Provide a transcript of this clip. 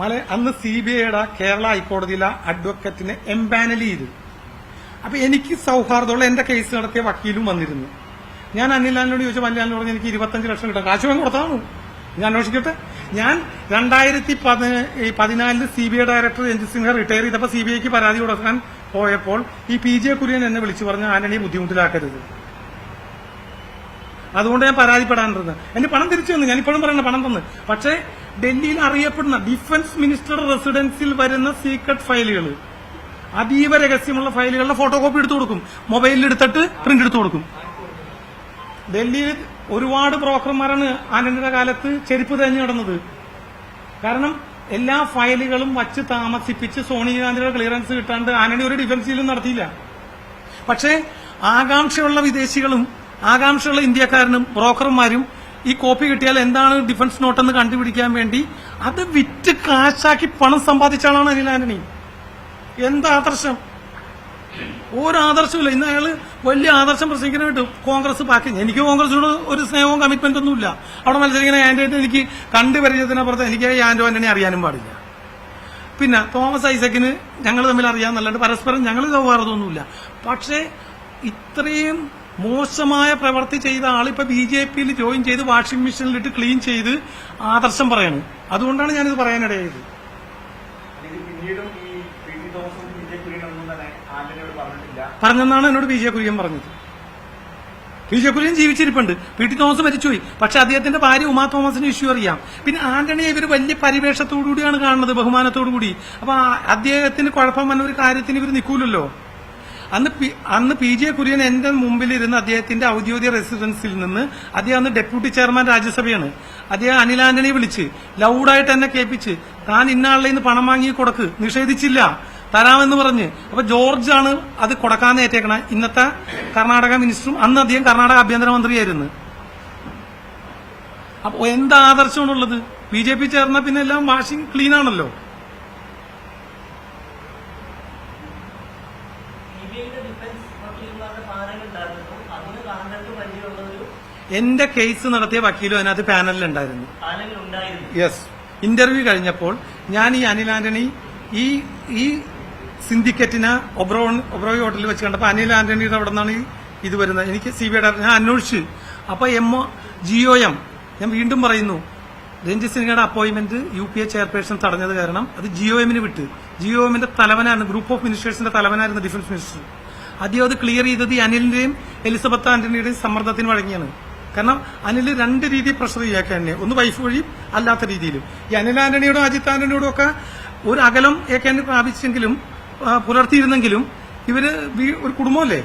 മല അന്ന് C B ഐയുടെ കേരള ഹൈക്കോടതിയിലെ അഡ്വക്കറ്റിനെ എംപാനൽ ചെയ്തു. അപ്പൊ എനിക്ക് സൗഹാർദ്ദമുള്ള എന്റെ കേസ് നടത്തിയ വക്കീലും വന്നിരുന്നു. ഞാൻ അനിലാലിനോട് ചോദിച്ചു അനിലാലിനോട് പറഞ്ഞു എനിക്ക് ഇരുപത്തഞ്ച് ലക്ഷം കിട്ടും കാശ് വേണം കൊടുത്താണ് ഞാൻ അന്വേഷിക്കട്ടെ? ഞാൻ രണ്ടായിരത്തി പതിനാലിൽ C B I director Ranjit Singh retire ചെയ്തപ്പോൾ സി ബി ഐക്ക് പരാതി കൊടുക്കാൻ പോയപ്പോൾ ഈ പി ജെ കുര്യൻ എന്നെ വിളിച്ചു പറഞ്ഞു ആന്റണി ബുദ്ധിമുട്ടിലാക്കരുത്. അതുകൊണ്ട് ഞാൻ പരാതിപ്പെടാനിരുന്നത്. എന്റെ പണം തിരിച്ചു തന്നു. ഞാൻ ഇപ്പോഴും പറയണ പണം തന്നു. പക്ഷേ ഡൽഹിയിൽ അറിയപ്പെടുന്ന ഡിഫൻസ് മിനിസ്റ്റർ റെസിഡൻസിൽ വരുന്ന സീക്രട്ട് ഫയലുകൾ അതീവ രഹസ്യമുള്ള ഫയലുകളുടെ ഫോട്ടോ കോപ്പി എടുത്തു കൊടുക്കും. മൊബൈലിൽ എടുത്തിട്ട് പ്രിന്റ് എടുത്തു കൊടുക്കും. ഡൽഹിയിൽ ഒരുപാട് ബ്രോക്കർമാരാണ് ആനന്ദിന്റെ കാലത്ത് ചെരുപ്പ് തേഞ്ഞു നടന്നത്. കാരണം എല്ലാ ഫയലുകളും വച്ച് താമസിപ്പിച്ച് സോണിയാഗാന്ധിയുടെ ക്ലിയറൻസ് കിട്ടാണ്ട് ആനണി ഒരു ഡിഫൻസ് നടത്തിയില്ല. പക്ഷേ ആകാംക്ഷയുള്ള വിദേശികളും ആകാംക്ഷയുള്ള ഇന്ത്യക്കാരനും ബ്രോക്കർമാരും ഈ കോപ്പി കിട്ടിയാൽ എന്താണ് ഡിഫൻസ് നോട്ടെന്ന് കണ്ടുപിടിക്കാൻ വേണ്ടി അത് വിറ്റ് കാശാക്കി പണം സമ്പാദിച്ചാണ് അനിൽ ആന്റണി. എന്താ ആദർശം? ഒരു ആദർശമില്ല ഇന്ന് അയാൾ വലിയ ആദർശം പ്രസംഗിക്കാനായിട്ട് കോൺഗ്രസ് ബാക്കി. എനിക്ക് കോൺഗ്രസിനോട് ഒരു സ്നേഹവും കമ്മിറ്റ്മെന്റ് ഒന്നുമില്ല. അവിടെ മത്സരിക്കുന്ന ആന്റണി എനിക്ക് കണ്ടു പരിചയത്തിനപ്പുറത്ത് എനിക്ക് ആന്റോ ആന്റണി അറിയാനും പാടില്ല. പിന്നെ തോമസ് ഐസക്കിന് ഞങ്ങൾ തമ്മിൽ അറിയാമെന്നല്ലാണ്ട് പരസ്പരം ഞങ്ങൾ സൗഹാർദ്ദമൊന്നുമില്ല പക്ഷേ ഇത്രയും മോശമായ പ്രവൃത്തി ചെയ്ത ആളിപ്പോ ബി ജെ പിയിൽ ജോയിൻ ചെയ്ത് വാഷിംഗ് മെഷീനിലിട്ട് ക്ലീൻ ചെയ്ത് ആദർശം പറയണം. അതുകൊണ്ടാണ് ഞാനിത് പറയാനിടയായത്. ബി പറഞ്ഞെന്നാണ് എന്നോട് ബി ജെ കുര്യൻ പറഞ്ഞത്. പി ജെ കുര്യൻ ജീവിച്ചിരിപ്പുണ്ട്. പി ടി തോമസ് മരിച്ചുപോയി. പക്ഷെ അദ്ദേഹത്തിന്റെ ഭാര്യ ഉമാ തോമസിന് ഇഷ്യൂ അറിയാം. പിന്നെ ആന്റണിയെ ഇവർ വലിയ പരിവേഷത്തോടുകൂടിയാണ് കാണുന്നത് ബഹുമാനത്തോടുകൂടി. അപ്പൊ ആ- അദ്ദേഹത്തിന് കുഴപ്പം വന്ന ഒരു കാര്യത്തിന് ഇവർ നിൽക്കൂലല്ലോ. അന്ന് അന്ന് പി ജെ കുര്യൻ എന്റെ മുമ്പിലിരുന്ന് അദ്ദേഹത്തിന്റെ ഔദ്യോഗിക റെസിഡൻസിൽ നിന്ന് അദ്ദേഹം അന്ന് ഡെപ്യൂട്ടി ചെയർമാൻ രാജ്യസഭയാണ്. അദ്ദേഹം അനിൽ ആന്റണി വിളിച്ച് ലൗഡായിട്ട് എന്നെ കേൾപ്പിച്ച് താൻ ഇന്നാളിൽ നിന്ന് പണം വാങ്ങി കൊടുക്ക് നിഷേധിച്ചില്ല തരാമെന്ന് പറഞ്ഞ്. അപ്പൊ ജോർജ് ആണ് അത് കൊടുക്കാന്ന് ഏറ്റേക്കണ. ഇന്നത്തെ കർണാടക മിനിസ്റ്ററും അന്ന് അദ്ദേഹം കർണാടക ആഭ്യന്തരമന്ത്രിയായിരുന്നു. അപ്പൊ എന്ത് ആദർശമാണുള്ളത്? ബി ജെ പി ചേർന്ന പിന്നെ എല്ലാം വാഷിംഗ് ക്ലീൻ ആണല്ലോ. എന്റെ കേസ് നടത്തിയ വക്കീലും അതിനകത്ത് പാനലിലുണ്ടായിരുന്നു. യെസ്. ഇന്റർവ്യൂ കഴിഞ്ഞപ്പോൾ ഞാൻ ഈ അനിൽ ആന്റണി ഈ ഈ സിൻഡിക്കറ്റിനെ ഒബ്രോ ഒബ്രോയ് ഹോട്ടലിൽ വെച്ച് കണ്ടപ്പോൾ അനിൽ ആന്റണിയുടെ അവിടെ നിന്നാണ് ഇത് വരുന്നത്. എനിക്ക് സി ബി ഐ ഞാൻ അന്വേഷിച്ചു. അപ്പൊ M O G O M ഞാൻ വീണ്ടും പറയുന്നു Ranjit സിൻഹയുടെ appointment U P A chairperson തടഞ്ഞത് കാരണം അത് ജിഒ എമ്മിന് വിട്ട്. ജിഒ എമ്മിന്റെ തലവനാണ് ഗ്രൂപ്പ് ഓഫ് മിനിസ്റ്റേഴ്സിന്റെ തലവനായിരുന്നു ഡിഫൻസ് മിനിസ്റ്റർ ആദ്യം അത് ക്ലിയർ ചെയ്തത് ഈ അനിലിന്റെയും എലിസബത്ത് ആന്റണിയുടെയും സമ്മർദ്ദത്തിന് വഴങ്ങിയാണ്. കാരണം അനിൽ രണ്ട് രീതിയിൽ പ്രഷർ ചെയ്യാക്കാൻ തന്നെ ഒന്ന് വൈഫ് വഴിയും അല്ലാത്ത രീതിയിലും. ഈ അനിൽ ആന്റണിയോടും അജിത് ആന്റണിയോടും ഒക്കെ ഒരു അകലം ഏക്കാൻ പ്രാപിച്ചെങ്കിലും പുലർത്തിയിരുന്നെങ്കിലും ഇവർ ഒരു കുടുംബമല്ലേ?